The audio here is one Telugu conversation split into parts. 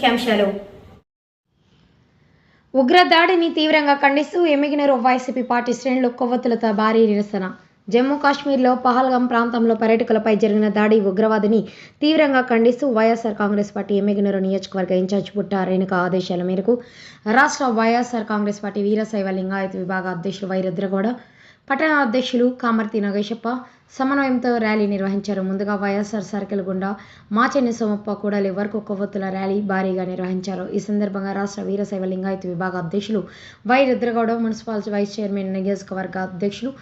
ముఖ్యాంశాలు. ఉగ్రదాడిని తీవ్రంగా ఖండిస్తూ ఎమ్మిగినరు వైసీపీ పార్టీ శ్రేణులు కొవ్వొత్తులతో భారీ నిరసన. జమ్మూ కాశ్మీర్లో పహల్గాం ప్రాంతంలో పర్యటకులపై జరిగిన దాడి ఉగ్రవాదిని తీవ్రంగా ఖండిస్తూ వైఎస్ఆర్ కాంగ్రెస్ పార్టీ ఎమ్మిగినరు నియోజకవర్గ ఇన్ఛార్జ్ పుట్ట రేణుక ఆదేశాల మేరకు రాష్ట్ర YSR Congress party Veerashaiva Lingayat విభాగ అధ్యక్షులు వై రుద్రగౌడ పట్టణ అధ్యక్షులు కామర్తి నాగేశప్ప సమన్వయంతో ర్యాలీ నిర్వహించారు. ముందుగా వైఎస్ఆర్ సర్కిల్ గుండా మాచెన్ని సోమప్ప కూడలి వరకు కొవ్వొత్తుల ర్యాలీ భారీగా నిర్వహించారు. ఈ సందర్భంగా రాష్ట్ర వీరశైవ లింగాయత్ విభాగ అధ్యక్షులు Y Rudragowda municipal vice chairman నియోజకవర్గ అధ్యక్షులు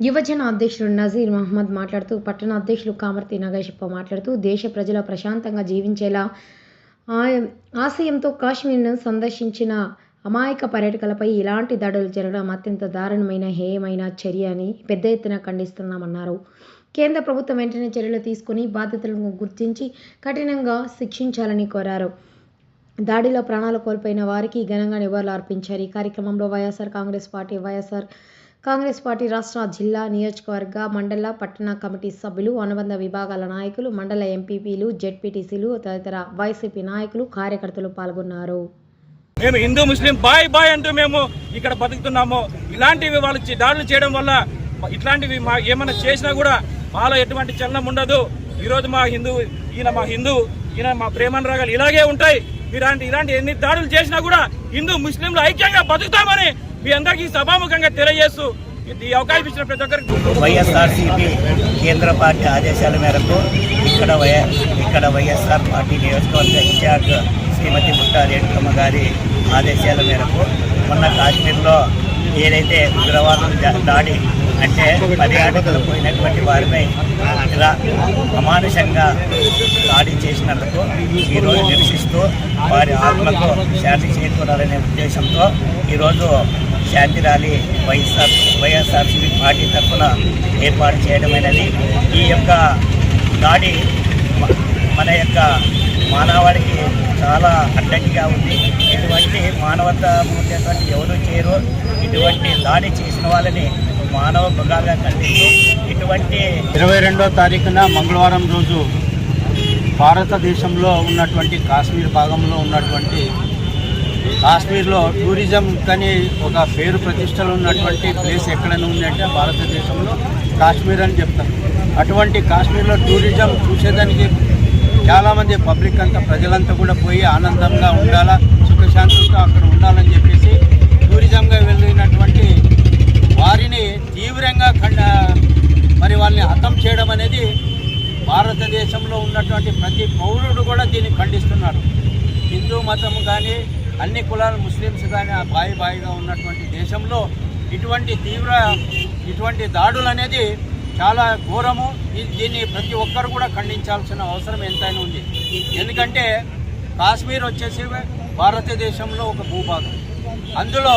యువజన అధ్యక్షుడు నజీర్ మహమ్మద్ మాట్లాడుతూ పట్టణ అధ్యక్షులు కామర్తి నాగేశప్ప మాట్లాడుతూ దేశ ప్రజల ప్రశాంతంగా జీవించేలా ఆశయంతో కాశ్మీర్ను సందర్శించిన అమాయక పర్యాటకులపై ఇలాంటి దాడులు జరగడం అత్యంత దారుణమైన హేయమైన చర్య అని పెద్ద ఎత్తున ఖండిస్తున్నామన్నారు. కేంద్ర ప్రభుత్వం వెంటనే చర్యలు తీసుకుని బాధితులను గుర్తించి కఠినంగా శిక్షించాలని కోరారు. దాడిలో ప్రాణాలు కోల్పోయిన వారికి ఘనంగా నివాళులు అర్పించారు. ఈ కార్యక్రమంలో YSR Congress party YSR Congress party రాష్ట్ర జిల్లా నియోజకవర్గ మండల పట్టణ కమిటీ సభ్యులు అనుబంధ విభాగాల నాయకులు మండల ఎంపీపీలు జెడ్పీటీసీలు తదితర వైసీపీ నాయకులు కార్యకర్తలు పాల్గొన్నారు. మేము హిందూ ముస్లిం బాయ్ బాయ్ అంటూ మేము ఇక్కడ బతుకుతున్నాము. ఇలాంటివి వాళ్ళు దాడులు చేయడం వల్ల ఇట్లాంటివి మా ఏమైనా చేసినా కూడా మాలో ఎటువంటి చలనం ఉండదు. ఈరోజు మా హిందూ ఈయన మా హిందూ ఈయన మా ప్రేమన్ రాగాలు ఇలాగే ఉంటాయి. ఇలాంటి ఇలాంటి ఎన్ని దాడులు చేసినా కూడా హిందూ ముస్లింలు ఐక్యంగా బతుకుతామని మీ అందరికీ సభాముఖంగా తెలియజేస్తూ ఈ అవకాశం ఇచ్చిన ప్రతి ఒక్కరికి వైఎస్ఆర్సీపీ కేంద్ర పార్టీ ఆదేశాల మేరకు ఇక్కడ వై ఇక్కడ వైఎస్ఆర్ పార్టీ నియోజకవర్గ ఇన్ఛార్జ్ శ్రీమతి ముట్టా రేణుకమ్మ గారి ఆదేశాల మేరకు మొన్న కాశ్మీర్లో ఏదైతే ఉగ్రవాదం దాడి అంటే పర్యాటకులు పోయినటువంటి వారిపై ఇలా అమానుషంగా దాడి చేసినందుకు ఈరోజు నిరసిస్తూ వారి ఆత్మకు శాంతి చేకూరాలనే ఉద్దేశంతో ఈరోజు శాంతి ర్యాలీ వైఎస్ఆర్ వైఎస్ఆర్సీపీ పార్టీ తరఫున ఏర్పాటు చేయడమైనది. ఈ యొక్క దాడి మన యొక్క మానవాడికి చాలా అడ్డంకిగా ఉంది. ఇటువంటి మానవత ఉండేటువంటి ఎవరు చేయరు. ఇటువంటి దాడి చేసిన వాళ్ళని మానవ మృగాలుగా ఖండిస్తూ ఇటువంటి ఇరవై రెండో తారీఖున మంగళవారం రోజు భారతదేశంలో ఉన్నటువంటి కాశ్మీర్ భాగంలో ఉన్నటువంటి కాశ్మీర్లో టూరిజం కానీ ఒక పేరు ప్రతిష్టలు ఉన్నటువంటి ప్లేస్ ఎక్కడైనా ఉందంటే భారతదేశంలో కాశ్మీర్ అని చెప్తాం అటువంటి కాశ్మీర్లో టూరిజం చూసేదానికి చాలామంది పబ్లిక్ అంతా ప్రజలంతా కూడా పోయి ఆనందంగా ఉండాలా సుఖశాంతులతో అక్కడ ఉండాలని చెప్పేసి టూరిజంగా వెళ్ళినటువంటి వారిని తీవ్రంగా ఖండ మరి వాళ్ళని హతం చేయడం అనేది భారతదేశంలో ఉన్నటువంటి ప్రతి పౌరుడు కూడా దీన్ని ఖండిస్తున్నారు హిందూ మతం కానీ అన్ని కులాలు ముస్లిమ్స్ కానీ ఆ బాయి బాయిగా ఉన్నటువంటి దేశంలో ఇటువంటి తీవ్ర ఇటువంటి దాడులు అనేది చాలా ఘోరము. దీన్ని ప్రతి ఒక్కరు కూడా ఖండించాల్సిన అవసరం ఎంతైనా ఉంది. ఎందుకంటే కాశ్మీర్ వచ్చేసి భారతదేశంలో ఒక భూభాగం. అందులో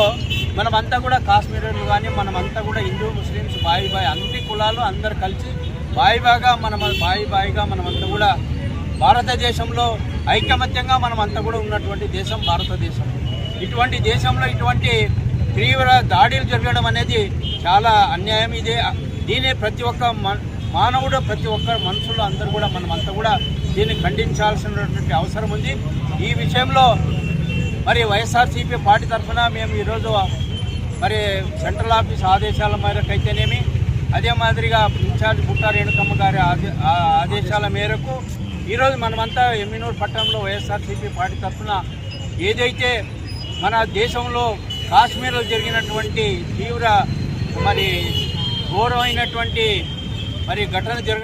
మనమంతా కూడా కాశ్మీరీలు కానీ మనమంతా కూడా హిందూ ముస్లిమ్స్ బాయి బాయి అన్ని కులాలు అందరు కలిసి బాయి బాగా మనం బాయి బాయిగా మనమంతా కూడా భారతదేశంలో ఐకమత్యంగా మనమంతా కూడా ఉన్నటువంటి దేశం భారతదేశం. ఇటువంటి దేశంలో ఇటువంటి తీవ్ర దాడులు జరగడం అనేది చాలా అన్యాయం. ఇదే దీనే ప్రతి ఒక్క మానవుడు ప్రతి ఒక్క మనుషులు అందరూ కూడా మనమంతా కూడా దీన్ని ఖండించాల్సినటువంటి అవసరం ఉంది. ఈ విషయంలో మరి వైఎస్ఆర్సీపీ పార్టీ తరఫున మేము ఈరోజు మరి సెంట్రల్ ఆఫీస్ ఆదేశాల మేరకు అయితేనేమి అదే మాదిరిగా ఇన్ఛార్జ్ బుట్టా రేణుకమ్మ గారి ఆదే ఆదేశాల మేరకు ఈరోజు మనమంతా ఎమ్మినూరు పట్టణంలో వైఎస్ఆర్సీపీ పార్టీ తరఫున ఏదైతే మన దేశంలో కాశ్మీర్లో జరిగినటువంటి తీవ్ర మరి ఘోరమైనటువంటి మరి ఘటన జరగ